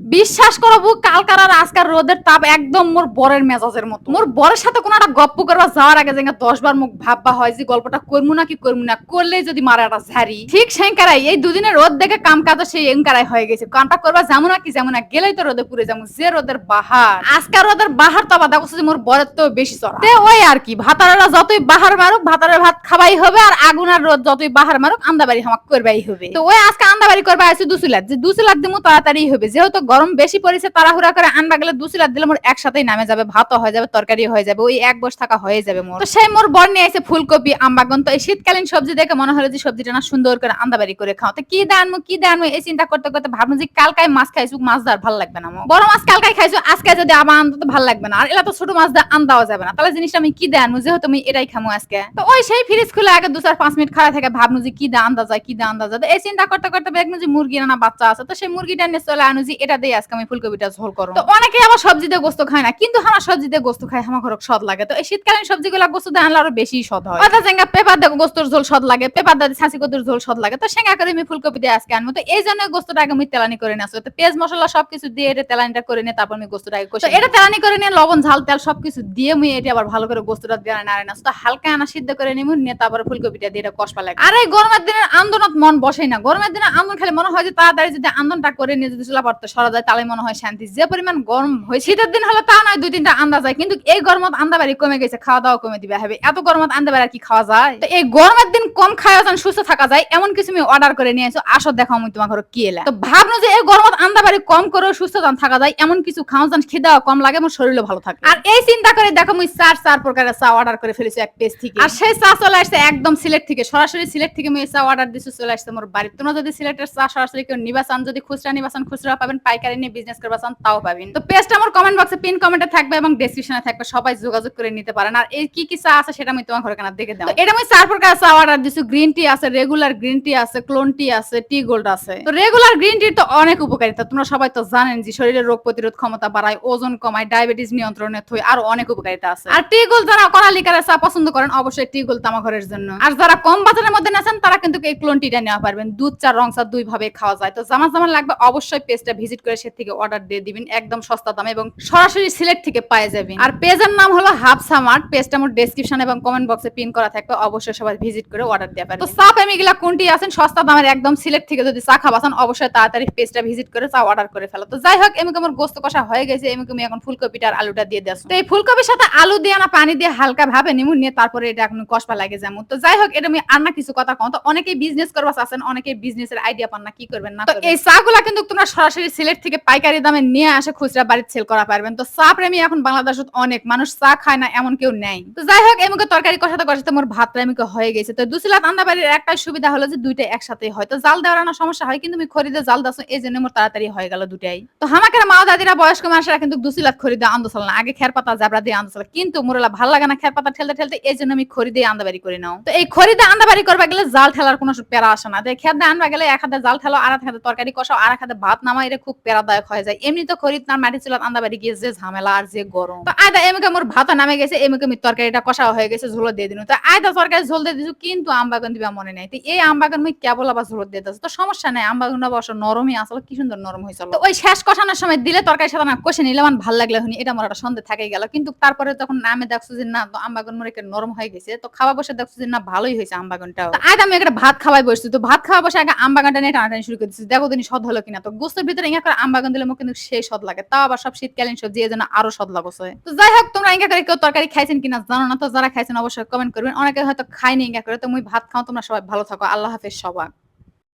বিশ্বাস করো বউ, কালকার আর আজকার রোদের তাপ একদম মোর বরের মেজাজের মতো। মোর বরের সাথে কোনো একটা গপ্প করবা যাওয়ার আগে যেন দশ বার মুখ ভাববা হয় যে গল্পটা করব না কি করব না করলে যদি মারা একটা ঝাড়ি। ঠিক সেঙ্কারাই এই দুদিনের রোদ দেখে কাম কাজ সেই এঙ্কারাই হয়ে গেছে। কামটা করবা যেমন না কি যেমন না, গেলেই তো রোদে পুড়ে যাব যে রোদের বাহার। আজকার রোদের বাহার তো আবার দেখো যে মোর বরের তো বেশি চড়া। তে ওই আর কি, ভাতারেরা যতই বাহার মারুক, ভাতারের ভাত খাবাই হবে আর আগুন আর রোদ যতই বাহার মারুক, আন্দাবাড়ি হামাক করবাই হবে। তো ওই আজকে আন্দাবাড়ি করবা আছে দুসুলাত, যে দুসুলাত দিমু তাড়াতাড়ি হবে। যেহেতু গরম বেশি পড়েছে, তাড়াহুড়া করে আনবা গেলে দুসুলাত দিলে মোর একসাথেই নামে যাবে, ভাতও হয়ে যাবে তরকারি হয়ে যাবে, ওই এক বস থাকা হয়ে যাবে মোর। তো সেই মোর বর নিয়ে এসে ফুলকপি আমবাগন তো এই শীতকালীন সবজি দেখে মনে হলো যে সবজিটা না সুন্দর করে আন্দাবাড়ি করে খাও। তো কি দানমু কি দানমু এই চিন্তা করতে করতে ভাবলাম যে কালকাই মাছ খাইছু, মাছ দার ভালো লাগবে না বড় মাছ কালকাই খাইছু, আজকে যদি আবার আনতে, তো ভালো লাগবে না। আর এলা তো ছোট মাছ দা আন্দাও যাবে না। তাহলে জিনিসটা আমি কি দানমু যেহেতু আমি এটাই খামু আজকে। তো ওই সেই ফ্রিজ খুলে আগে দু চার, পাঁচ মিনিট খাওয়া থেকে ভাবনু যে কি দা আন্দা যায়, কি দা আন্দা যায়। এই চিন্তা করতে করতে দেখনু যে মুরগি না বাচ্চা আছে। তো সেই মুরগিটা নিয়ে চলে আনু যে এটা দিয়ে আজকে আমি ফুলকপিটা ঝোল করো তো অনেকে আবার সবজিতে দিয়ে গোস্ত খায় না কিন্তু আমার সবজিতে গোস্ত খায় আমার ঘরক স্বাদ লাগে। তো এই শীতকালীন সবজিগুলা গোস্ত দিয়ে আনলে আরও বেশি স্বাদ হয়। ওটা জেঙ্গা পেপার দিয়ে গোস্তর ঝোল স্বাদ লাগে পেপার দিয়ে ছাসি কদুর ঝোল স্বাদ লাগে। তো সেঙ্গা করে আমি ফুলকপি দিয়ে আজকে আনব। তো এই জন্য গোস্তটা আগে আমি তেলানি করে নিয়ে আসব। তো পেঁয়াজ মশলা সবকিছু দিয়ে এটা তেলানিটা করে নিয়ে তারপর আমি গোস্তটা আগে কষে এটা তেলানি করে নিয়ে লবণ ঝাল তেল সবকিছু দিয়ে আমি এটা আবার ভালো করে গোস্তটা দিয়ে নাড়ে না তো হালকা আনা সিদ্ধ করে নিমু নিয়ে তারপরে ফুলকপিটা দিয়ে এটা কষবা লাগে আর এই গরমের দিনের আন্দোলনত মন বসেই না। গরমের দিনে আন্দোলন খেলে মনে হয় যে তাড়াতাড়ি যদি আন্দোলনটা করে নিয়ে যদি চলা পড়তে সরা যায় তাহলে মনে হয় শান্তি। যে পরিমাণ গরম হয় শীতের দিন হলে তা নয়, দুই তিনটা আন্দা যায়। কিন্তু এই গরমত আন্দাবাড়ি কমে গেছে, খাওয়া দাওয়া কমে দিবে। হবে এত গরমত আন্দাবাড়ি আর কি খাওয়া যায়? তো এই গরমের দিন কম খাওয়া যান সুস্থ থাকা যায়, এমন কিছু আমি অর্ডার করে নিয়ে এসো আসো দেখো আমি তোমার ঘরে কি এলা। তো ভাবনো যে এই গরমত আন্দাবাড়ি কম করে সুস্থ যান থাকা যায়, এমন কিছু খাওয়া যান খিদাও কম লাগে, আমার শরীরও ভালো থাকে আর এই চিন্তা করে দেখো আমি চার চার প্রকারের চা অর্ডার করে ফেলেছি এক পেজ থেকে। আর সেই চা চলে আসছে একদম সিলেট থেকে। সরাসরি সিলেট থেকে আমি চা অর্ডার দিছি, চলে আসছে আমার বাড়ি তোমরা যদি সিলেটের চা সরাসরি কেউ নিবা চান, যদি খুচরা নিবা চান, খুচরা পাবেন। পাইকারি নিয়ে বিজনেস করবা চান তাও পাবেন তো পেজটা আমার কমেন্ট বক্সে পিন কমেন্টে থাকবে এবং ডেসক্রিপশনে থাকবে সবাই যোগাযোগ করে নিতে পারেন। আর এই কি কি চা আছে সেটা আমি তোমার ঘরে কেনা দেখে দাও এটা আমি চার প্রকার চা অর্ডার দিছি গ্রিন টি আছে রেগুলার গ্রিন টি আছে ক্লোন টি আছে টি গোল্ড আছে। তো রেগুলার গ্রিন টির তো অনেক উপকারিতা তোমরা সবাই তো জানেন যে শরীরের রোগ প্রতিরোধ ক্ষমতা বাড়ায় ওজন কমায় ডায়াবেটিস নিয়ন্ত্রণে থই আর অনেক উপকারিতা আছে। আর টি গোল্ড যারা কড়ালিকারের চা পছন্দ করেন অবশ্যই টি গোল্ড তামা ঘরের জন্য। আর যারা কম বাজারের মধ্যে নেছেন তারা কিন্তু এই ক্লোন টিটা নেওয়া পারবেন। দুধ চা রং চা দুই ভাবে খাওয়া যায়। তো জামা জামা লাগবে অবশ্যই পেজটা ভিজিট করে সে থেকে অর্ডার দিয়ে দিবেন একদম সস্তা দামে এবং সরাসরি সিলেক্ট থেকে পাই যাবেন আর পেজের নাম হলো হাফ সামার্ট পেজটা আমার ডেসক্রিপশন এবং কমেন্ট বক্সে পিন করা থাকবে অবশ্যই সবাই ভিজিট করে অর্ডার দিয়ে পারবেন তো চা প্রেমিগুলা কোনটি আছেন সস্তা দামের একদম সিলেক্ট থেকে যদি চা খাবাসান অবশ্যই তাড়াতাড়ি পেজটা ভিজিট করে চা অর্ডার করে ফেলো। তো যাই হোক এমনি আমার গোস্ত কষা হয়ে গেছে এমনি আমি এখন ফুলকপিটা আর আলুটা দিয়ে দেবো তো এই ফুলকপির সাথে আলু দিয়ে না পানি দিয়ে হালকা ভাবে নিমু নিয়ে তারপরে এটা এখন কষবা লাগে যেমন। তো যাই হোক এটা আমি আর না কিছু কথা কম তো অনেকেই বিজনেস করবা আছেন অনেকেই বিজনেসের আইডিয়া পান না কি করবেন না তো এই চাগুলা কিন্তু তোমরা সরাসরি সিলেট থেকে পাইকারি দামে নিয়ে আসে খুচরা বাড়িতে সেল করা পারবেন। তো চা প্রেমী এখন বাংলাদেশত অনেক মানুষ চা খায় না, এমন কেউ নেই। তো যাই হোক এমনকি তরকারি কষাতে কষাতে মোর ভাত প্রেমিক হয়ে গেছে। তো দুসিলাত আন্দা বাড়ির একটাই সুবিধা হলো যে দুইটা একসাথে হয়। তো জাল দেওয়ার না সমস্যা হয়, কিন্তু আমি খরিদে জাল দাস এই জন্য মোর তাড়াতাড়ি হয়ে গেল দুটাই তো হামাকের মা দাদিরা বয়স্ক মানুষরা কিন্তু দুসিলাত খরিদে আন্দোসাল না। আগে খের পাতা জাবরা দিয়ে আন্দোসাল কিন্তু মোরলা ভালো লাগে না খের পাতা ঠেলতে ঠেলতে, এই জন্য আমি খরিদে আন্দাবাড়ি করে নাও। তো এই খরিদে আন্দাবাড়ি করবা গেলে জাল ঠেলার কোনো প্যারা আসে না। দেখ খের আনবা গেলে এক হাতে জাল ঠেলো আর এক হাতে তরকারি কষাও, আর এক হাতে ভাত নামা এটা খুব প্যারাদায়ক হয়ে যায়। এমনি তো খরিদ না, মাটি চুলাত আন্দাবাড়ি গিয়ে যে ঝামেলা আর যে গরম। তো আয়দা এমকে মোর ভাত নামে গেছে, এমকে আমি তরকারিটা কষা হয়ে গেছে, ঝোল দিয়ে দিন। তো আয়দা তরকারি ঝোল দিয়ে দিছো, কিন্তু আমবাগান দিবা মনে নাই। তো এই আমবাগান মুই কেবল আবার ঝোল দিয়ে দিছো তো সমস্যা নাই আমবাগান অবশ্য নরমই আসলে, কি সুন্দর নরম হয়েছিল তো ওই শেষ কষানোর সময় দিলে তরকারি সাথে না কষে নিলে আমার ভালো লাগলে হনি এটা আমার একটা সন্দেহ থাকে গেল। কিন্তু তারপরে তখন নামে দেখছ যে না, তো আমবাগান মোর একটা নরম হয়ে গেছে, তো খাওয়া বসে দেখছ যে না, ভালোই হয়েছে তো আয়দা আমি একটা ভাত খাওয়াই বসছি, তো ভাত খাওয়া বসে আগে আমবাগানটা নিয়ে টানাটানি শুরু করে দিচ্ছি দেখো দিনই সদ হলো কিনা। তো গোস্তের ভিতরে করে আমবাগান দিলে মোক কিন্তু সেই সদ লাগে। তাও আবার সব শীতকালীন সবজি এই জন্য আরও সদ লাগছে। তো যাই হোক, তোমরা ইঙ্গা করে কেউ তরকারি খাইছেন কিনা জানো না, তো যারা খাইছেন অবশ্যই কমেন্ট করবেন। অনেকে হয়তো খাইনি ইঙ্গা করে, তো মুই ভাত খাও, তোমরা সবাই ভালো থাকো। আল্লাহ হাফেজ সবাই